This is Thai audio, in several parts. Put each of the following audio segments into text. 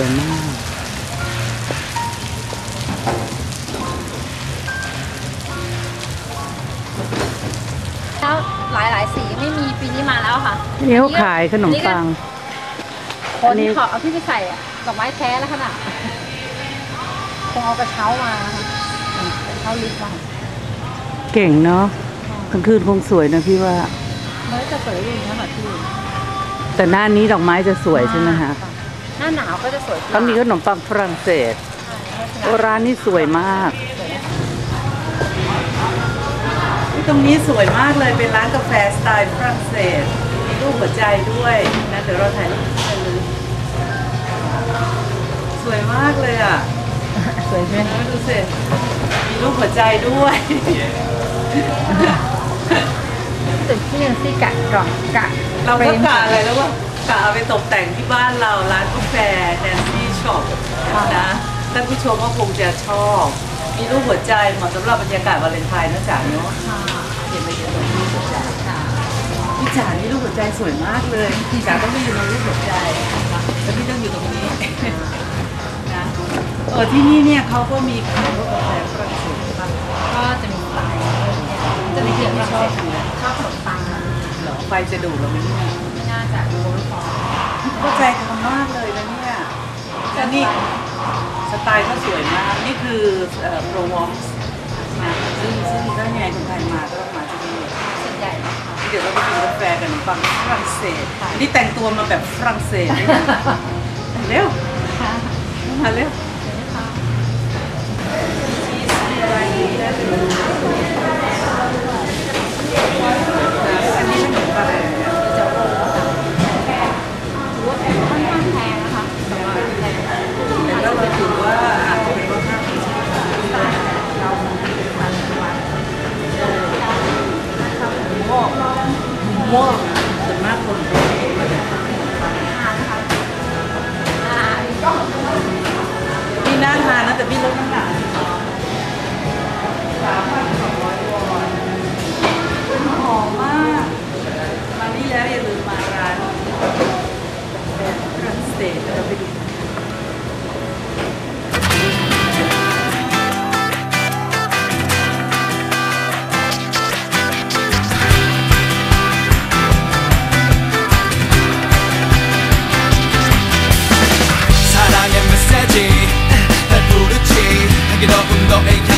สวยมาก แล้วหลายหลายๆสีไม่มีปีนี้มาแล้วค่ะนี่เขาขายขนมปัง คอันนนี้ที่เขาเอาที่ไปใส่อะดอกไม้แท้แล้วขนาดคงเอากระเช้ามานะคะกระเช้าลิฟต์มาเก่งเนาะกลางคืนคงสวยนะพี่ว่า เมื่อจะสวยดีนะแบบที่แต่หน้านี้ดอกไม้จะสวยใช่ไหมคะ หน้าหนาวก็จะสวยเขามีขนมปังฝรั่งเศสโอ้ร้านนี้สวยมากตรงนี้สวยมากเลยเป็นร้านกาแฟสไตล์ฝรั่งเศสมีรูปหัวใจด้วยนะเดี๋ยวเราถ่ายรูปกันเลยสวยมากเลยอะสวยใช่ไหมดูสิมีรูปหัวใจด้วยตึกที่ยังซี่กะกล่องกะเราก็กะอะไรแล้วว่า กะเอาไปตกแต่งที่บ้านเราร้านกาแฟแนนซี่ช็อปนะท่านผู้ชมก็คงจะชอบ มีรูปหัวใจเหมาะสำหรับบรรยากาศวาเลนไทน์นะจ๊ะเนาะเห็นไหมเยอะเลยรูปหัวใจพี่จ๋านี่รูปหัวใจสวยมากเลยพี่จ๋าต้องไปอยู่ในรูปหัวใจแล้วพี่ต้องอยู่ตรงนี้นะเออที่นี่เนี่ยเขาก็มีขายพวกกาแฟฝรั่งเศสป่ะก็จะมีสไตล์จะมีเขียนฝรั่งเศสชอบขนมปังเหรอไฟจะดูดเราไหมเนี่ย ไม่น่าจะดูไม่พอกาแฟทำมากเลยนะเนี่ยแต่นี่สไตล์ก็สวยมาก นี่คือโปรวอมส์นะซึ่งซึ่งถ้ายังไงคนไทยมาก็ต้องมาที่นี่ส่วนใหญ่นะคะเดี๋ยวเราไปกินกาแฟกันฟังฝรั่งเศส นี่แต่งตัวมาแบบฝรั่งเศสด้วยนะเร็วมาเร็วอันนี้ขนมปังอะไรเนี่ย จะโอ้ค่อนข้างแพงนะคะแต่ว่าแพง แต่ก็เราถือว่าอาจจะเป็นรสชาติที่ชอบ เรามันมัน ม่วง ม่วงส่วนมากคนนี่น่าทานนะแต่พี่ลดน้ำ sido ella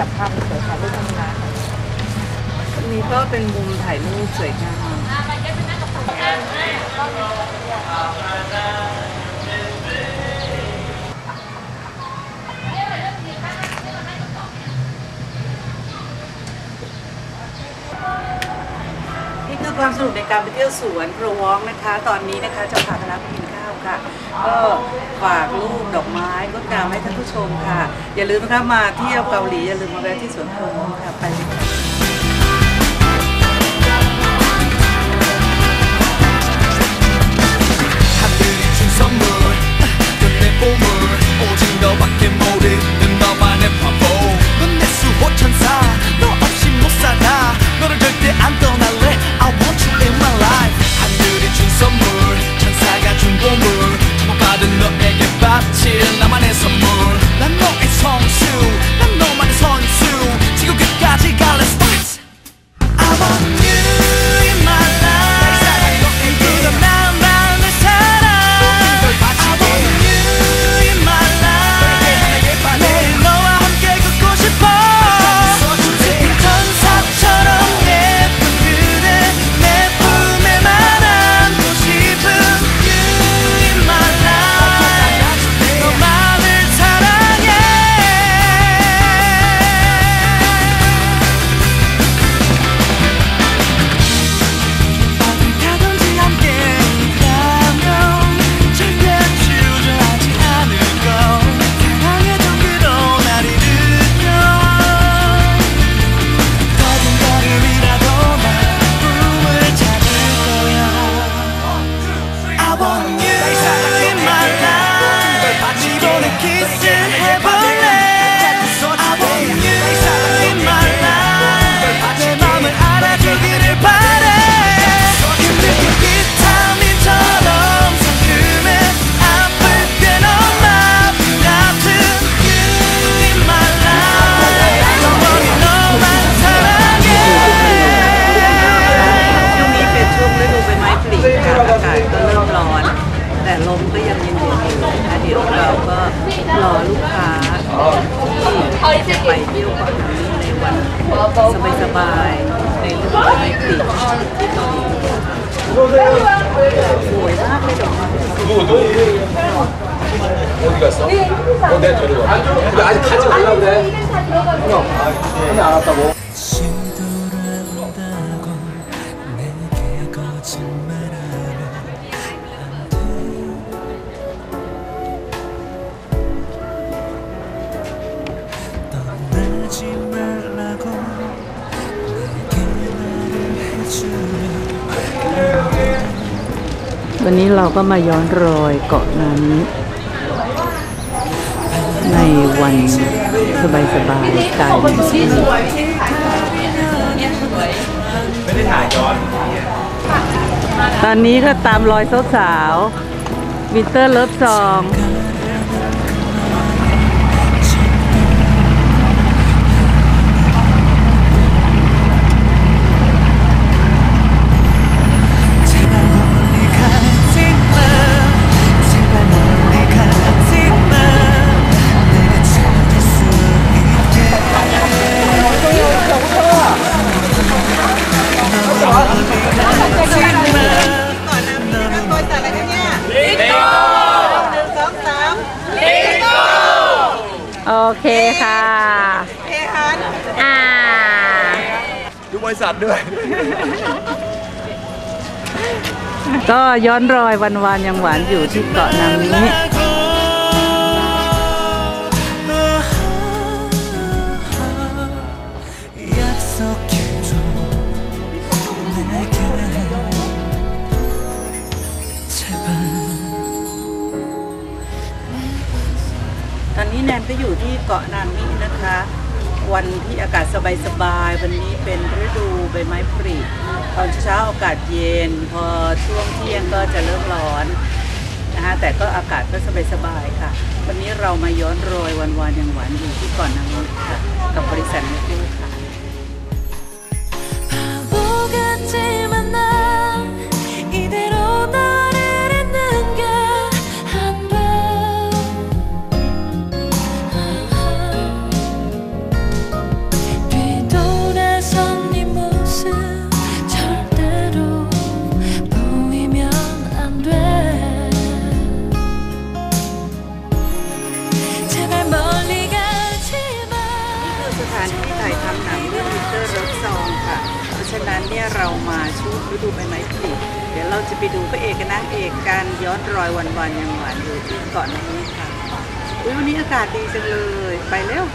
จับภาพสวยค่ะลูกทำงานอันนี้ก็เป็นมุมถ่ายรูปสวยงามนี่คือความสนุกในการไปเที่ยวสวนโปรวองนะคะ ตอนนี้นะคะจะพาคณะไป ค่ะ ก็ฝากรูปดอกไม้งดงามให้ท่านผู้ชมค่ะ อย่าลืมนะคะมาเที่ยวเกาหลีอย่าลืมมาแวะที่สวนโปรวองค่ะไป 어디 갔어? 어, 내가 데려가. 근데 아직 가지 말라 그래. 형, 아직 안 왔다고. 시돌아온다고 내게 거짓말하면 안돼 떠나지 말라고 내게 말을 해주면 วันนี้เราก็มาย้อนรอยเกาะนามิ ในวันสบายสบายๆสไตล์นี้ตอนนี้ก็ตามรอยสาวๆวินเตอร์เลิฟซอง ดด้วย ก็ย้อนรอยวันวานยังหวานอยู่ที่เกาะนางนี้ตอนนี้แนนก็อยู่ที่เกาะนางนี้นะคะ วันที่อากาศสบายๆวันนี้เป็นฤดูใบไม้ผลิตอนเช้าอากาศเย็น พอช่วงเที่ยงก็จะเริ่มร้อนนะคะแต่ก็อากาศก็สบายๆค่ะ วันนี้เรามาย้อนรอยวันวานยังหวานอยู่ที่ก่อนนามิค่ะกับบริษัทมิคู เราจะไปดูพระเอกกับนางเอกการย้อนรอยวันวันยังหวานอยู่ที่เกาะนี้ค่ะอุ้ยวันนี้อากาศดีจังเลย ไปเร็ว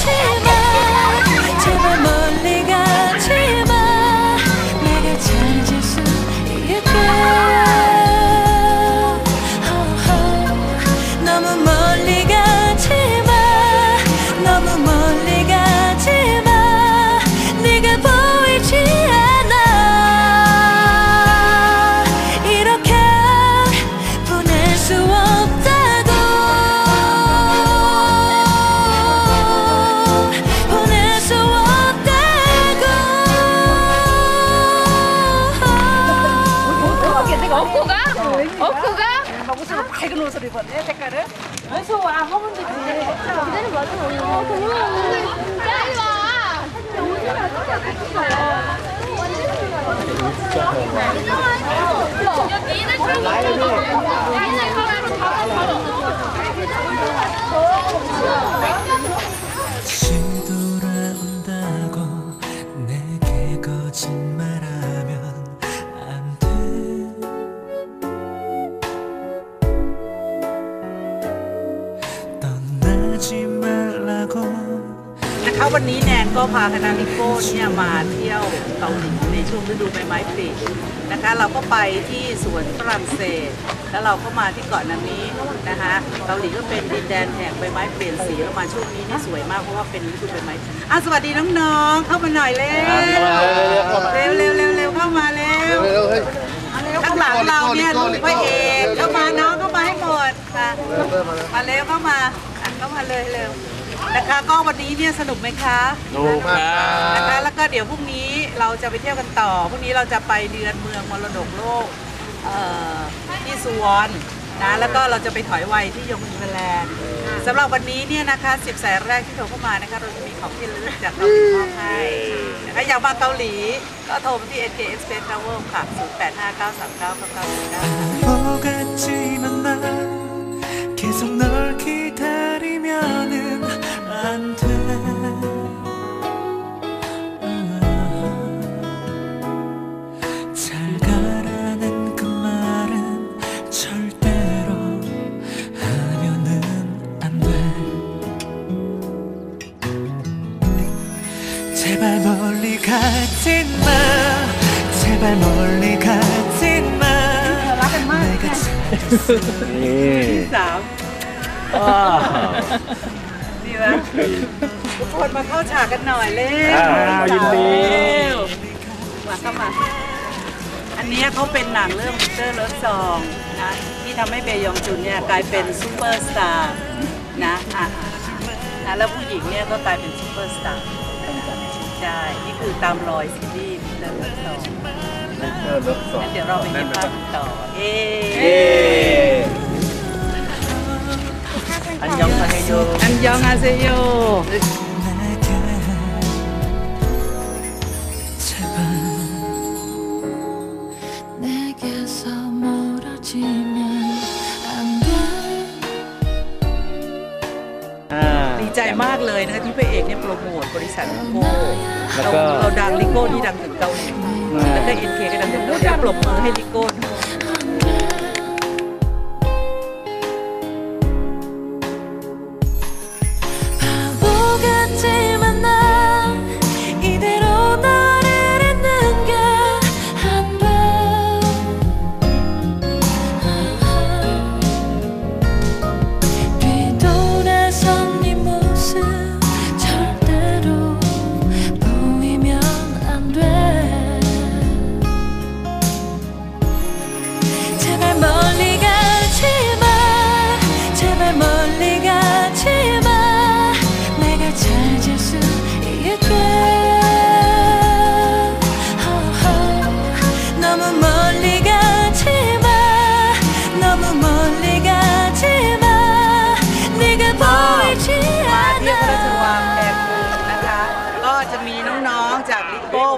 ใช่ไหม 옷을 입었네 색깔은? 무서워 허문도 진짜 기대는 맞아 어 동물 언니 진짜 이리 와 오늘 어떻게 어요 완전 좋아요 วันนี้แนนก็พาคณะลิโก้เนี่ยมาเที่ยวเกาหลีในช่วงฤดูใบไม้ผลินะคะ เราก็ไปที่สวนฝรั่งเศส แล้วเราก็มาที่เกาะนามินะคะเกาหลีก็เป็นดินแดนแห่งใบไม้เปลี่ยนสีแล้วมาช่วงนี้นี่สวยมากเพราะว่าเป็นฤดูใบไม้อะสวัสดีน้องๆเข้ามาหน่อยเร็วเร็วเร็วเร็วเร็วเข้ามาเร็วข้างหลังเราเนี่ยลูกพระเอกเข้ามาน้องเข้ามาให้หมดค่ะมาเร็วเข้ามาอะเข้ามาเลยเร็ว นะคะก็วันนี้เนี่ยสนุกไหมคะดูมากนะคะแล้วก็เดี๋ยวพรุ่งนี้เราจะไปเที่ยวกันต่อพรุ่งนี้เราจะไปเดือนเมืององมรดกโลกเอ่อที่สุวรรณนะแล้วก็เราจะไปถอยวัยที่ยงอินแลนด์สำหรับวันนี้เนี่ยนะคะ10สายแรกที่โทรเข้ามานะคะเราจะมีของที่ระลึกจากเกาหลีมอบให้นะคะอยากมาเกาหลีก็โทรมาที่ NK Express Travel ค่ะ 0859399999 안돼 아, 잘 가라는 그 말은 절대로 하면은 안돼. 제발 멀리 가지 마. 제발 멀리 가지 마. 내가 잘했어. 哇！ 예. ไหมทุกคนมาเข้าฉากกันหน่อยเร็วอ้าวยินดี เร็วมาเข้ามา อันเนี้ยเขาเป็นหนังเรื่อง Winter Love Song นะที่ทำให้เบยองจุนเนี่ยกลายเป็นซูเปอร์สตาร์นะอะนะแล้วผู้หญิงเนี่ยก็กลายเป็นซูเปอร์สตาร์ใช่นี่คือตามรอยซีรีส์ Winter Love Song เออเลิกสองงั้นเดี๋ยวเราไปเห็นภาพกันต่อเอ๊ นยองอาเซโยอันยองอาเซโยดีใจมากเลยนะคะที่พระเอกเนี่ยโปรโมทบริษัทลิโก้เราเราดังลิโก้ที่ดังถึงเกาหลีแล้วก็เอ็นเคก็ดังถึงเกาหลีปรบมือให้ลิโก้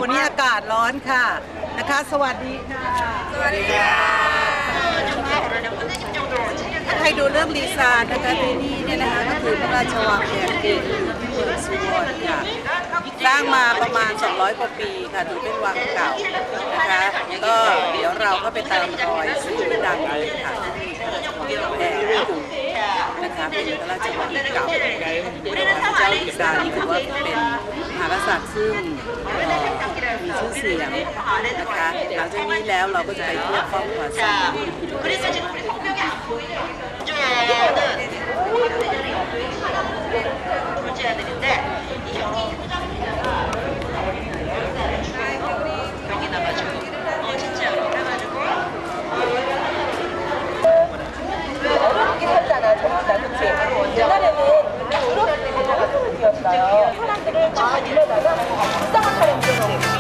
วันนี้อากาศร้อนค่ะนะคะ สวัสดีค่ะ สวัสดีค่ะถ้าใครดูเรื่องดีไซน์นะคะที่นี่เนี่ยนะคะก็คือพระราชวังแดงเมืองที่เมืองสุวรรณค่ะสร้างมาประมาณ 200 กว่าปีค่ะถือเป็นวังเก่านะคะก็เดี๋ยวเราก็ไปตามรอยสิ่งที่ดังเลยค่ะที่พระราชวังแดงเมืองนะคะเป็นพระราชวังเก่าพระเจ้าดีซานี่ถือว่าเป็นมหากษัตริย์ซึ่งเอ่อ มีชื่อเสียงนะคะหลังจากนี้แล้วเราก็จะไปเที่ยวครอบครัวซา사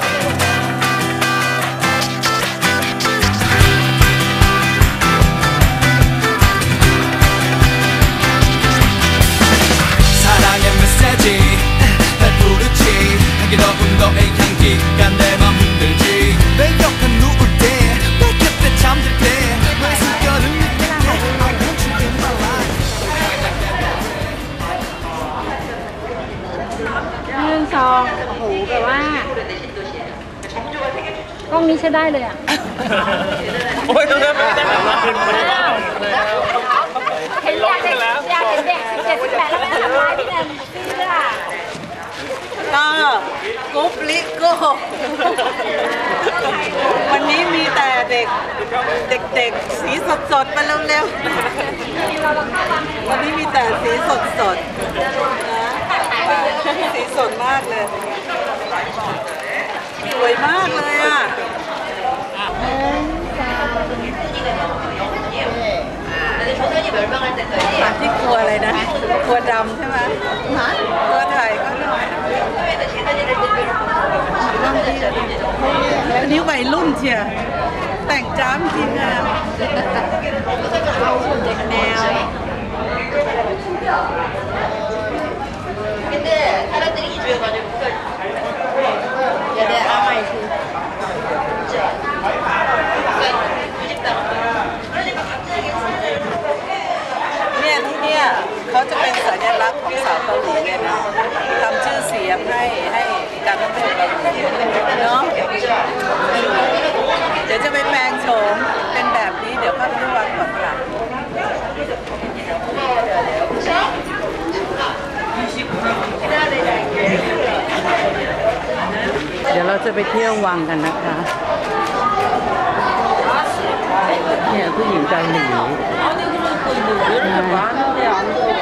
ช้ได้เลยอะ โอ้ยตรงนั้นไม่ได้แบบนั้นเป็นไปได้เห็นอยากเด็กอยากเห็นเด็กเจ็ดสิบแปดแล้วไม่ทำร้ายพี่แนนซี่ด้วยอะก็กรุ๊ปลิโก้วันนี้มีแต่เด็ก เด็กๆ สีสดๆมาเร็วๆ วันนี้มีแต่สีสดๆนะสีสดมากเลย สวยมากเลยอะ มา ที่ครัวอะไรนะ ครัวดำใช่ไหมครัวไทยก็หน่อยอันนี้วัยรุ่นเชียร์ แต่งจ้ำทีมงาน แนว 근데 사람들이 이주해가지고 เขาจะเป็นสัญลักษณ์ของสาวเกาหลีเลยนะทำชื่อเสียงให้ให้การท่องเที่ยวเกาหลีเนาะเดี๋ยวจะไปแปลงโฉมเป็นแบบนี้เดี๋ยวข้าไปวังก่อนกลับเดี๋ยวเราจะไปเที่ยววังกันนะคะเนี่ยผู้หญิงเกาหลีใช่